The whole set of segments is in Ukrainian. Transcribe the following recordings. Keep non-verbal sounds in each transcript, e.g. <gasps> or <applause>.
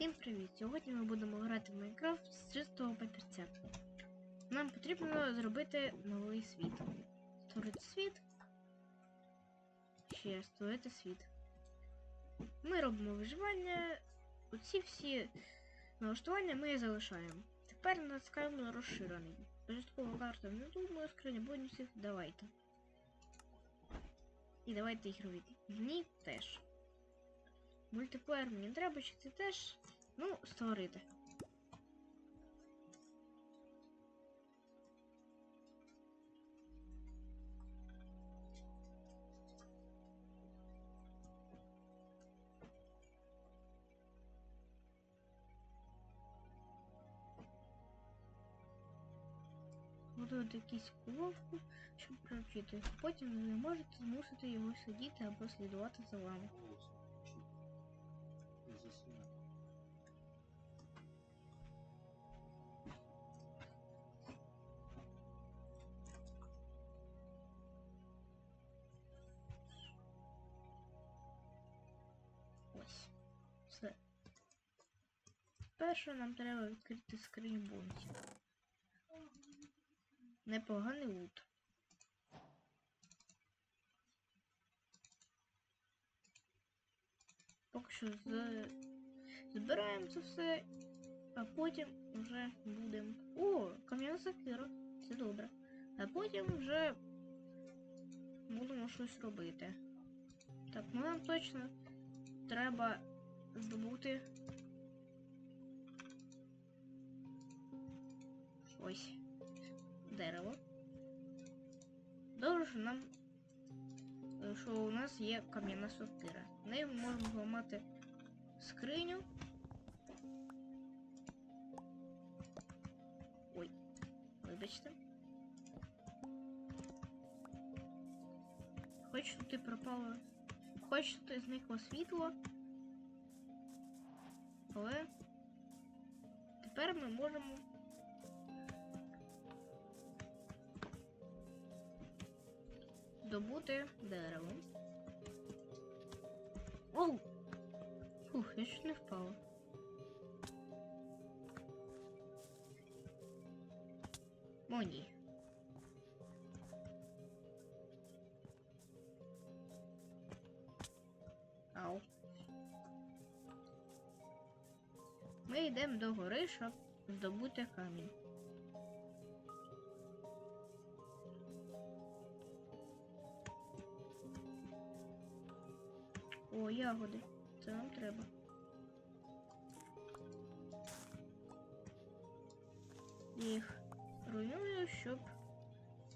Всім привіт! Сьогодні ми будемо грати в Майнкрафт з чистого папірця. Нам потрібно зробити новий світ. Створити світ. Ще створити світ. Ми робимо виживання. Оці всі налаштування ми залишаємо. Тепер натискаємо на розширений. Початкова карта не думаю, скриня бонусів. Давайте. І давайте їх робити. Дні теж. Мультиплеєр мені треба, чи це теж. Ну, створити. Будуєте якусь уловку, щоб привчити. Потім ви можете змусити його сидіти або слідувати за вами. Перше нам треба відкрити скриню. Непоганий лут. Поки що з... збираємо це все, а потім вже будемо. О, кам'яна сакира. Це добре. А потім вже будемо щось робити. Так, ну нам точно треба здобути ось дерево. Добре, що нам е, що у нас є кам'яна сокира. Нею ми можемо зламати скриню. Ой, вибачте. Хоч щоб ти пропало. Хоч щоб ти зникло світло. Але тепер ми можемо добути дерево. Оу! Фух, я чуть не впала. О, ні. Ау. Ми йдемо до гори, щоб здобути камінь. Ягоди. Це нам треба. Їх руйную, щоб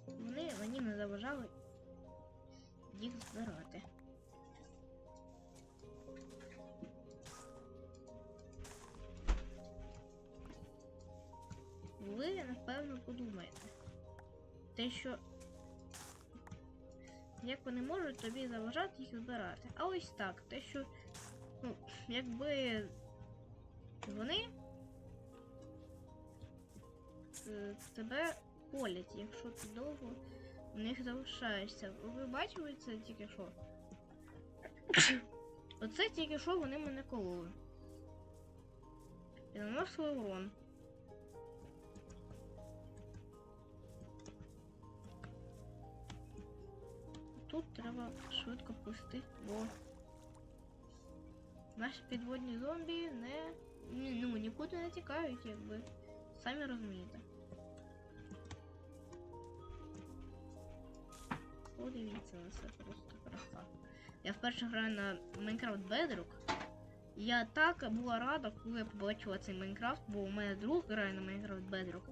вони мені не заважали їх збирати. Ви, напевно, подумаєте. Те, що як вони можуть тобі заважати їх збирати. А ось так, те, що, ну, якби вони е, тебе колять, якщо ти довго в них залишаєшся. Ви бачили це тільки що? Оце тільки що вони мене кололи. І наносили урон. Тут треба швидко пусти, бо наші підводні зомбі не ну, нікуди не тікають, якби. Самі розумієте. Подивіться на це просто краса. Я вперше граю на Minecraft Bedrock. Я так була рада, коли я побачила цей Майнкрафт, бо у мене друг грає на Minecraft Bedrock.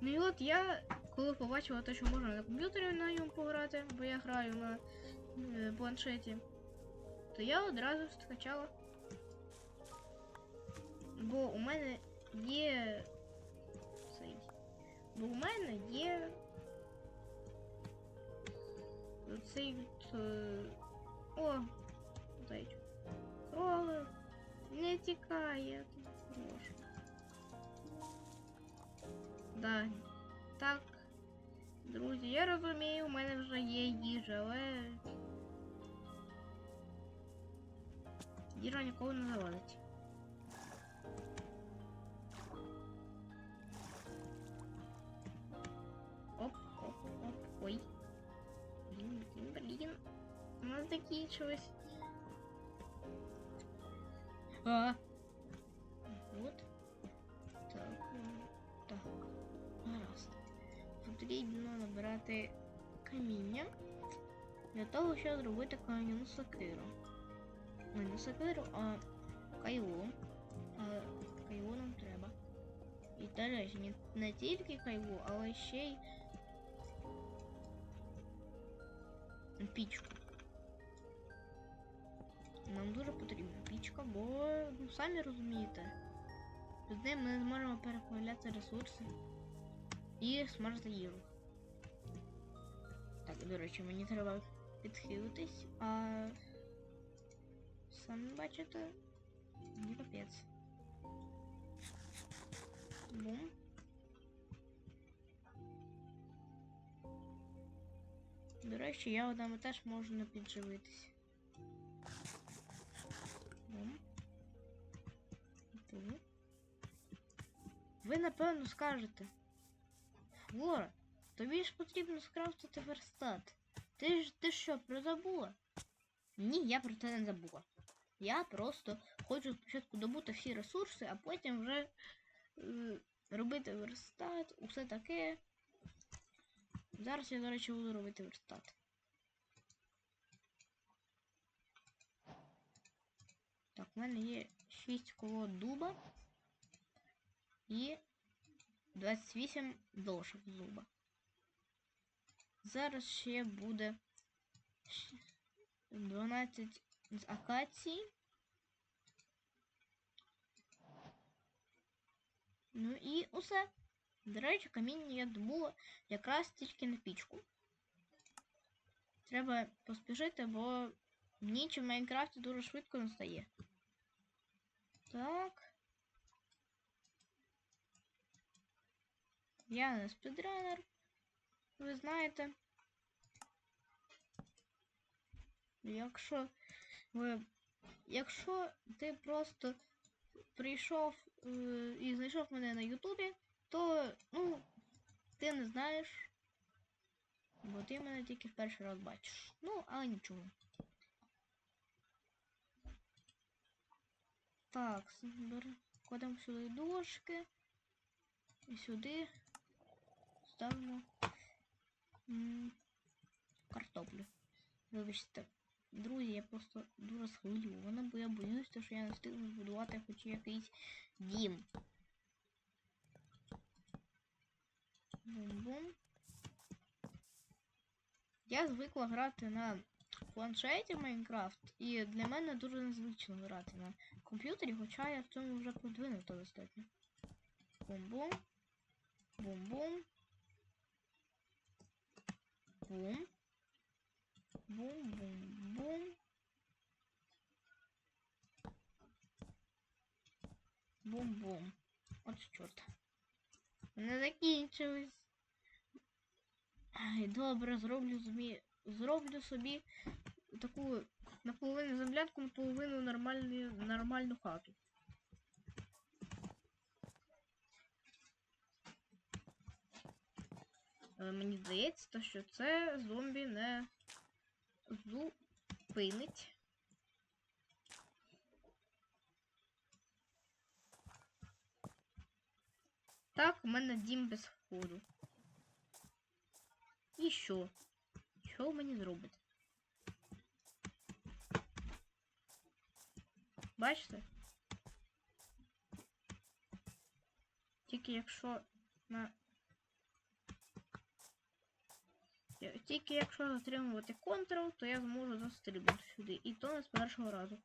Ну і от я, коли побачила те, що можна на комп'ютері на ньому пограти, бо я граю на е, планшеті, то я одразу скачала. Бо у мене є. Цей. Бо у мене є. Цей от. е, О! Зайчик. Кролик. Не тікає. Да. Так. Друзі, я розумію, у мене вже є їжа, але. Їжа ніколи не заводить. Оп, оп, оп, ой. Блін, блін, блін. У нас закінчилось. А. Потрібно набирати каміння. Для того, щоб зробити кам'яну сокиру. Ну, не сокиру, а кайло. А кайло нам треба. І до речі, не, не тільки кайло, але ще й пічку. Нам дуже потрібна пічка, бо ну, самі розумієте, з ним ми зможемо переправляти ресурси і смажити їжу. Так, до речі, мені треба підхилитись, а самі бачите, мені капець. Бум. До речі, я одному теж можу не підживитись. Бум. Бум. Ви напевно скажете. Флора, тобі ж потрібно скрафтити верстат. Ти ж ти що, прозабула? Ні, я про це не забула. Я просто хочу спочатку добути всі ресурси, а потім вже е, робити верстат, усе таке. Зараз я, до речі, буду робити верстат. Так, в мене є 6 колод дуба і 28 дошок зуба. Зараз ще буде 12 з акації. Ну і усе. До речі, каміння я добула якраз тільки на пічку. Треба поспішити, бо ніч в Майнкрафті дуже швидко настає. Так. Я не спідранер, ви знаєте. Якщо ви. Якщо ти просто прийшов е, і знайшов мене на Ютубі, то ну, ти не знаєш. Бо ти мене тільки в перший раз бачиш. Ну, але нічого. Так, кладемо сюди дошки. І сюди ставимо картоплю. Вибачте, друзі, я просто дуже схвильована, бо я боюся, що я не встигну збудувати хоч якийсь дім. Бум-бум. Я звикла грати на планшеті Майнкрафт, і для мене дуже незвично грати на комп'ютері, хоча я в цьому вже продвинута достатньо. Бум-бум. Бум-бум. Бум. Бум-бум-бум. Бум-бум. От чорт. Не закінчились. Ай, добре, зроблю собі. Зроблю собі таку наполовину землянку, наполовину нормальну, нормальну хату. Мені здається, що це зомбі не зупинить. Так, у мене дім без входу. І що? Що мені зробить? Бачите? Тільки якщо на Я- Тільки якщо затримувати Ctrl, то я зможу застрибнути сюди. І то не з першого разу.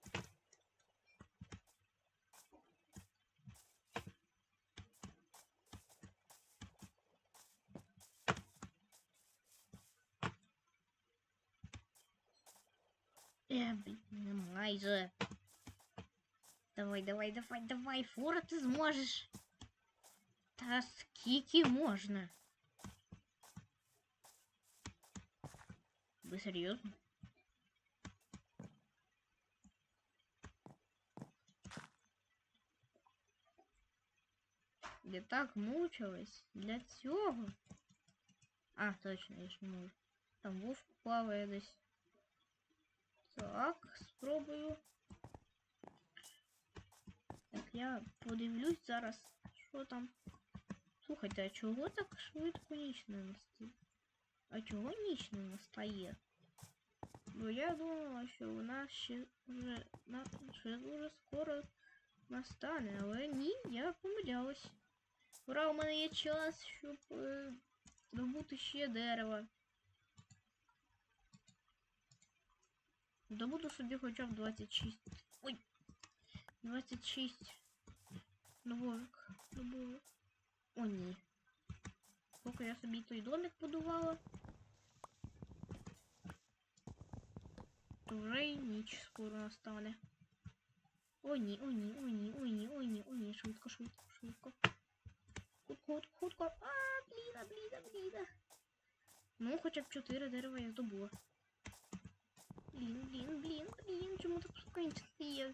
Е, блін, не майже. Давай, давай, давай, давай, фура, ти зможеш. Та скільки можна? Ви серйозно? Я так мучилась для цього. А, точно, я ж не можу. Там вовк плаває десь. Так, спробую. Так, я подивлюсь зараз, що там. Слухайте, а чого так швидко ніч не настає? А чого ніч не настає? Бо я думала, що вона ще вже ще дуже скоро настане, але ні, я помилялась. Ура, у мене є час, щоб е, добути ще дерева. Добуду собі хоча б 26. Ой! 26 добовик. Добовик. О, ні. Поки я собі той домик будувала. Вже і скоро настане. О, ні, о, ні, о, ні, о, ні, о, ні, о, ні, швидко, швидко, швидко. Хутко, хутко, хутко. А, бліда, бліда, бліда. Ну, хоча б 4 дерева я здобула. Блін, блін, блін, блін, чому так шукається є?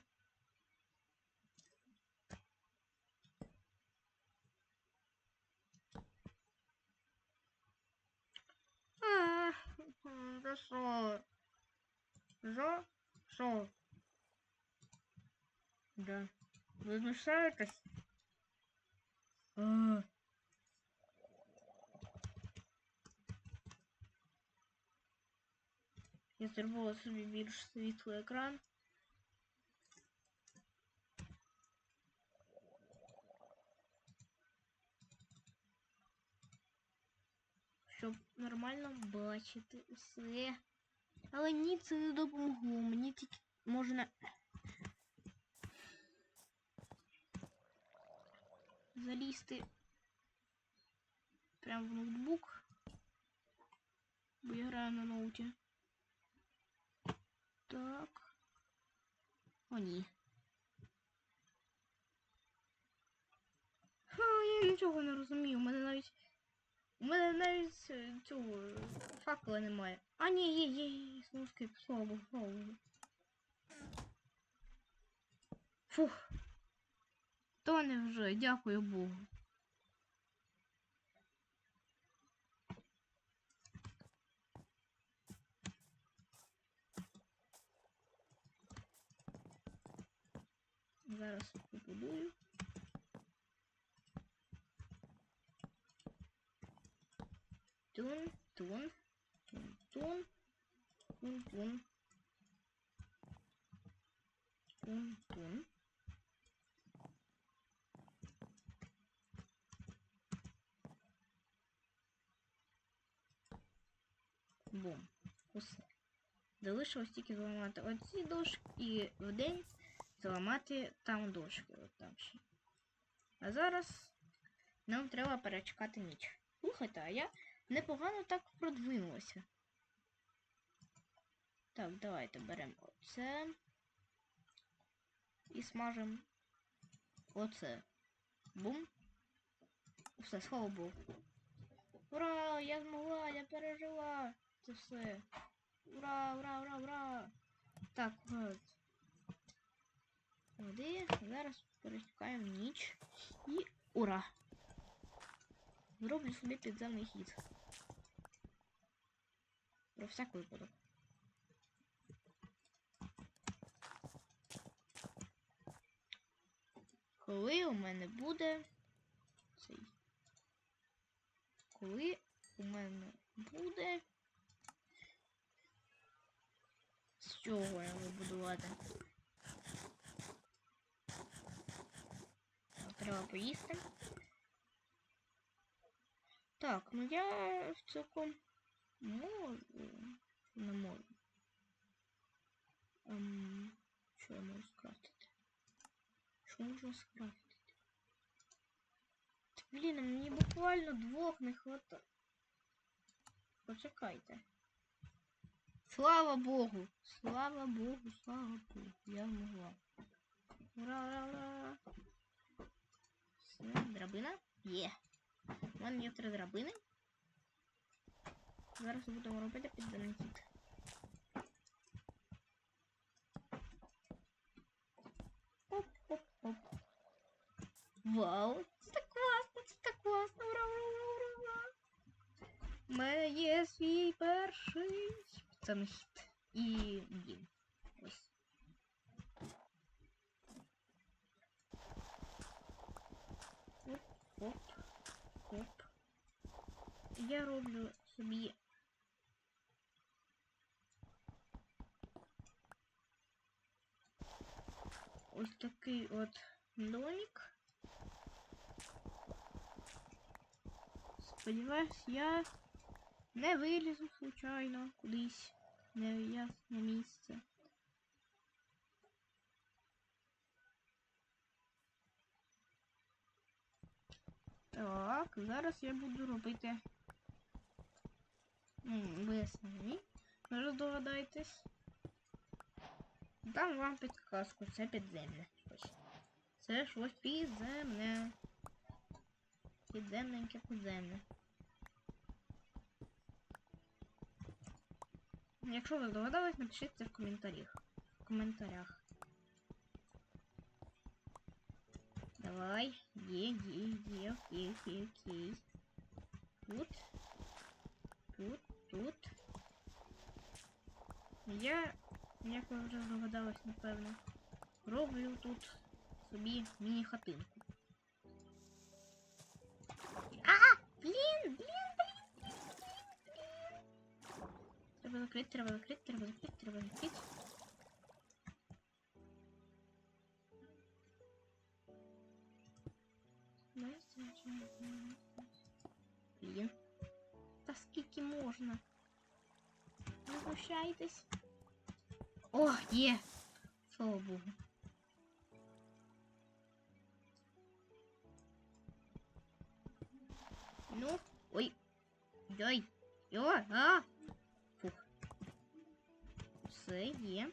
А, за що? За що? Да. Ви знущаєтесь? А. Я зробила собі більш світлий екран. Щоб нормально бачити усе. Але ні, це не допомогло. Мені тільки можна. Залізти прямо в ноутбук. Бо я граю на ноуті. Так. О, ні. Ха, я нічого не розумію. У мене навіть. У мене навіть е, цього факела немає. А, ні, є, є, є, смужки, слава Богу, слава Богу. Фух. То не вже, дякую Богу. Зараз побудую. Тун, тун, тун, тун, тун, тун, тун, тун. Бум. Усе. Залишилось тільки зламати оці дошки і в день зламати там дошки. От там ще. А зараз нам треба перечекати ніч. Слухайте, а я непогано так продвинулася. Так, давайте беремо оце. І смажемо оце. Бум. Все, слава Богу. Ура! Я змогла, я пережила це все. Ура, ура, ура, ура! Так, от. Води. Зараз перетікаємо ніч. І ура! Зроблю собі підземний хід. Про всяк випадок. Коли у мене буде цей. Коли у мене буде. З чого я вибудувати? Треба поїсти. Так, ну я цілком можу. Не можу. Ем, що я можу скрафтити? Що можна скрафтити? Блін, мені буквально двох не хватає. Почекайте. Слава Богу! Слава Богу, слава Богу. Я могла. Ура, ура, ура! Все, драбина? Є. У мене є три драбини. Зараз будемо робити підземний хід. Оп-оп-оп. Вау! Це так класно, це так класно! Ура, ура, ура, ура! У мене є свій перший підземний хід. І він. Сподіваюсь, я не вилізу случайно кудись нев'ясне місце. Так, зараз я буду робити. М, Ви самі може здогадаєтесь. Дам вам підказку, це підземне щось. Це щось підземне. Підземненьке підземне. Якщо ви здогадались, напишіть це в коментарях. В коментарях. Давай. Є, є, є, окей, окей, окей. Тут. Тут, тут. Я, як ви вже здогадались, напевно, роблю тут собі міні-хатинку. А! Блін, блін, блін, блін, Треба закрити, треба закрити, треба закрити, треба закрити. Блін. Та скільки можна? Не знущайтесь. О, є! Слава Богу. Ну, ой. Ой. О, а! Все є.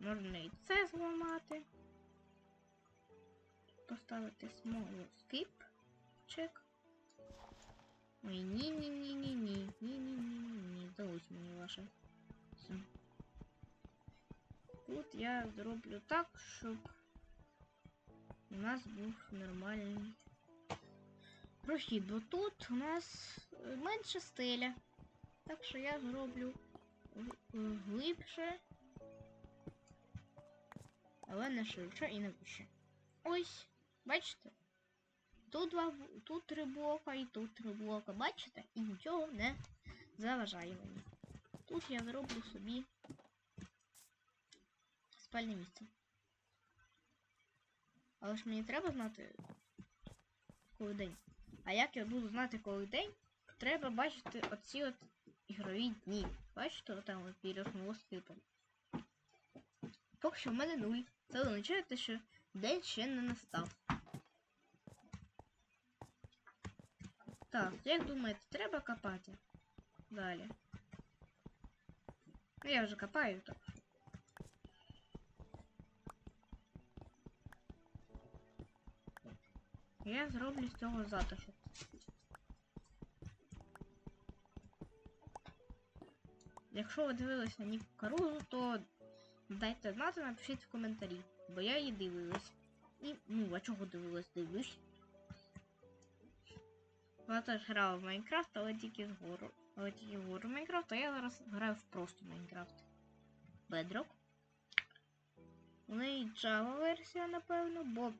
Можна і це зламати. Поставити смолу скип. Чек. Ой, ні-ні-ні-ні-ні. Ні-ні-ні-ні. Здалось мені ваше. Все. Тут я зроблю так, щоб у нас був нормальний прохід, бо тут у нас е, менше стеля. Так що я зроблю е, глибше, але не ширше і не вище. Ось, бачите? Тут два, тут три блока і тут три блока, бачите? І нічого не заважає мені. Тут я зроблю собі спальне місце. Але ж мені треба знати, коли день. А як я буду знати, коли день, треба бачити оці от ігрові дні. Бачите, там от перед скипом. Поки що в мене нуль. Це означає, те, що день ще не настав. Так, як думаєте, треба копати? Далі. Ну, я вже копаю так. що. Я зроблю з цього затишок. Якщо ви дивилися Ніку Карузу, то дайте знати, напишіть в коментарі, бо я її дивилась. І, ну, а чого дивилась, дивлюсь. Вона теж грала в Майнкрафт, але тільки згору. Але тільки вгору Майнкрафт, а я зараз граю в просто Майнкрафт. Bedrock. У неї Java версія, напевно, бо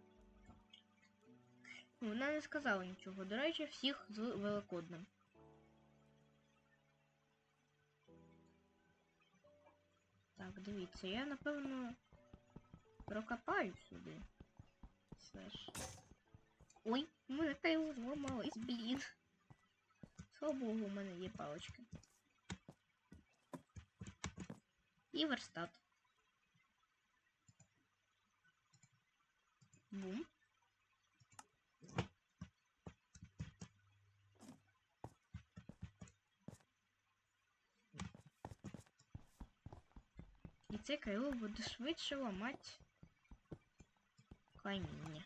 вона не сказала нічого. До речі, всіх з Великоднем. Так, дивіться, я напевно прокопаю сюди. Слеш. Ой, у мене кайло зламалось, блін. Слава Богу, у мене є палочки. І верстат. Бум. Це кайло буде швидше ламати каміння.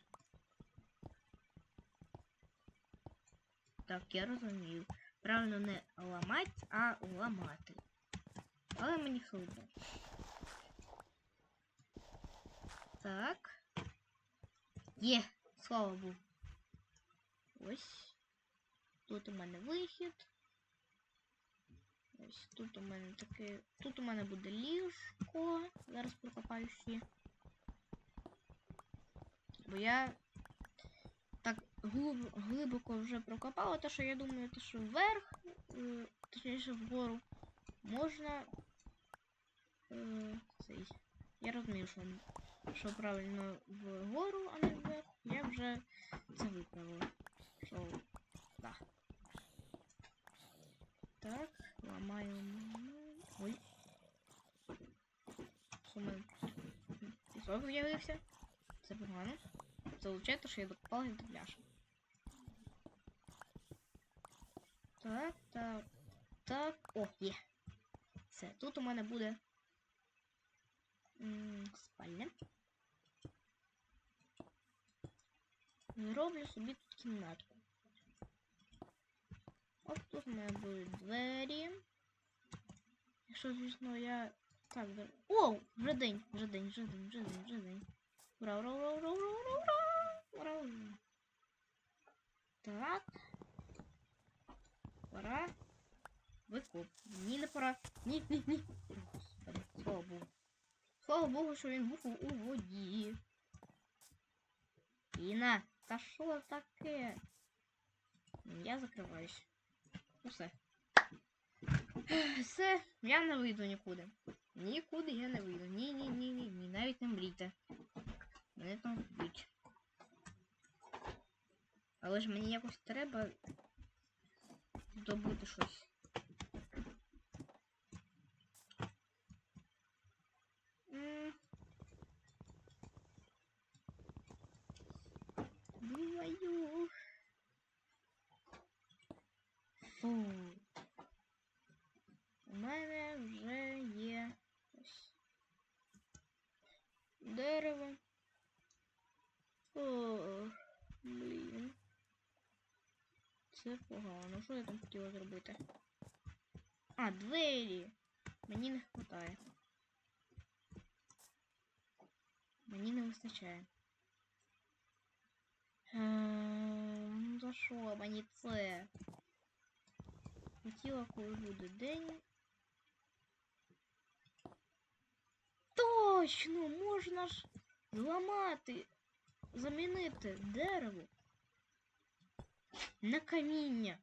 Так, я розумію. Правильно не ламати, а ламати. Але мені все. Так. Є, слава Богу. Ось. Тут у мене вихід. Ось тут у мене таке. Тут у мене буде ліжко. Зараз прокопаю всі. Бо я так глиб, глибоко вже прокопала, те, що я думаю, те, що вверх, е, точніше вгору, можна. Е, цей. Я розумію, що, що правильно вгору, а не вверх. Я вже це виправила. Що. Да. Так, ламаємо. Ой. Тут? Пісок з'явився. Це погано. Це означає, що я докопалась до пляжа. Так, так, так. О, є. Все, тут у мене буде спальня. Роблю собі тут кімнатку. От тут у мене будуть двері. Якщо, звісно, я... Так, да... О, вже день, вже день, вже день, вже день, вже день. Ура, ура, ура, ура, ура, ура, ура, ура. Так. Пора. Викуп. Ні, не пора. Ні, ні, ні. Слава Богу. Слава Богу, що він був у воді. Іна, та що таке? Я закриваюсь. Ну, Усе. <gasps> все. Я не вийду нікуди. Нікуди я не вийду. Ні, ні, навіть не мрійте. Мене там вбить. Але ж мені якось треба здобути щось. Думаю. Фу. Мене вже є ось дерево. О, блін. Це погано. Що я там хотіла зробити? А, двері. Мені не вистачає. Мені не вистачає. Ем, за що мені це? Хотіла, коли буде день. Точно, можна ж зламати, замінити дерево на каміння.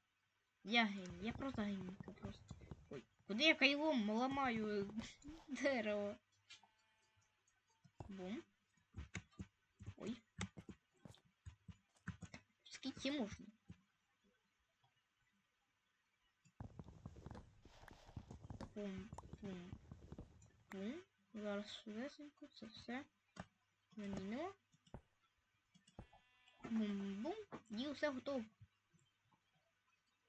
Я геній, я просто геній, просто. Ой, куди я кайлом ламаю дерево? Бум. Ой. Скільки можна? Пум, пум, пум. Зараз швидесенько це все замінимо. Бум-бум. І все готово.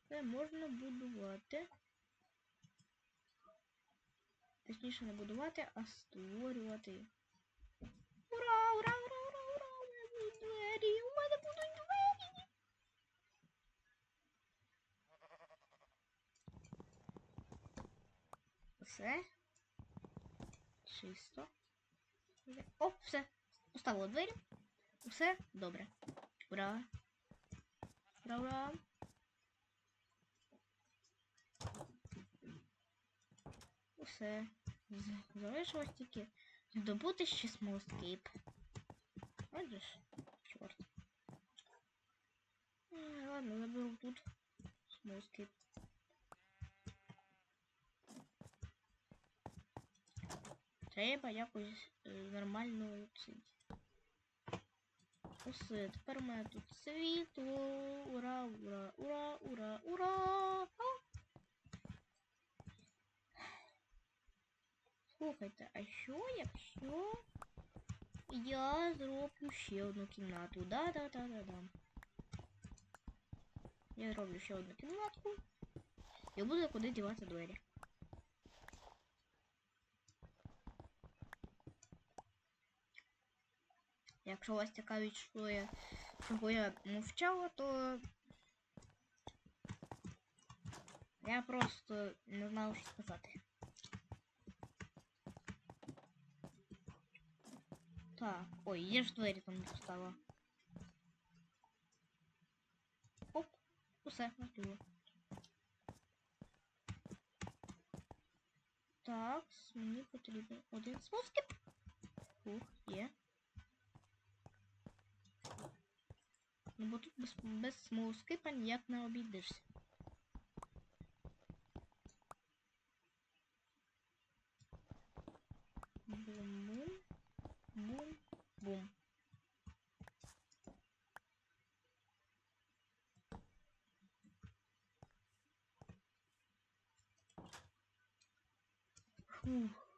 Це можна будувати. Точніше не будувати, а створювати. Ура, ура, ура, ура, ура! У мене будуть двері! У мене будуть двері! Все. Чисто. О, все. Поставила двері. Все добре. Ура. Ура, ура. Усе. Залишилось тільки здобути ще смолскейп. Ж, чорт. Ладно, заберу тут смолскейп. Треба якось е, нормально цей. Усе, тепер у мене тут світло. Ура, ура, ура, ура, ура! А! Слухайте, а що якщо я зроблю ще одну кімнату? Да-да-да-да-да. Я зроблю ще одну кімнатку. І буду куди дівати двері. Якщо вас цікавить, що я, чого я мовчала, то я просто не знав, що сказати. Так, ой, я ж двері там не поставила. Оп, усе. все. Так, мені потрібен один смоскіп. Ух, є. Ну бо тут без, без смоускипа ніяк не обійдешся. Бум-бум. Бум-бум. Фух.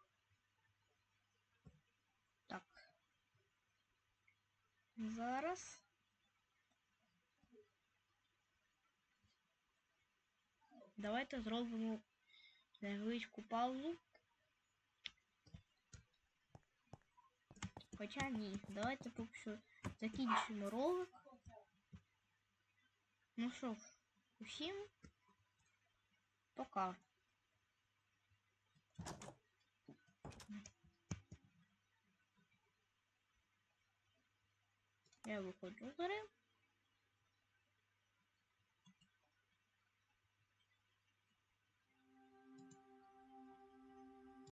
Зараз. Давайте зробимо невеличку паузу. Хоча ні, давайте поки що закінчимо ролик. Ну що ж, усім пока. Я виходжу з гри.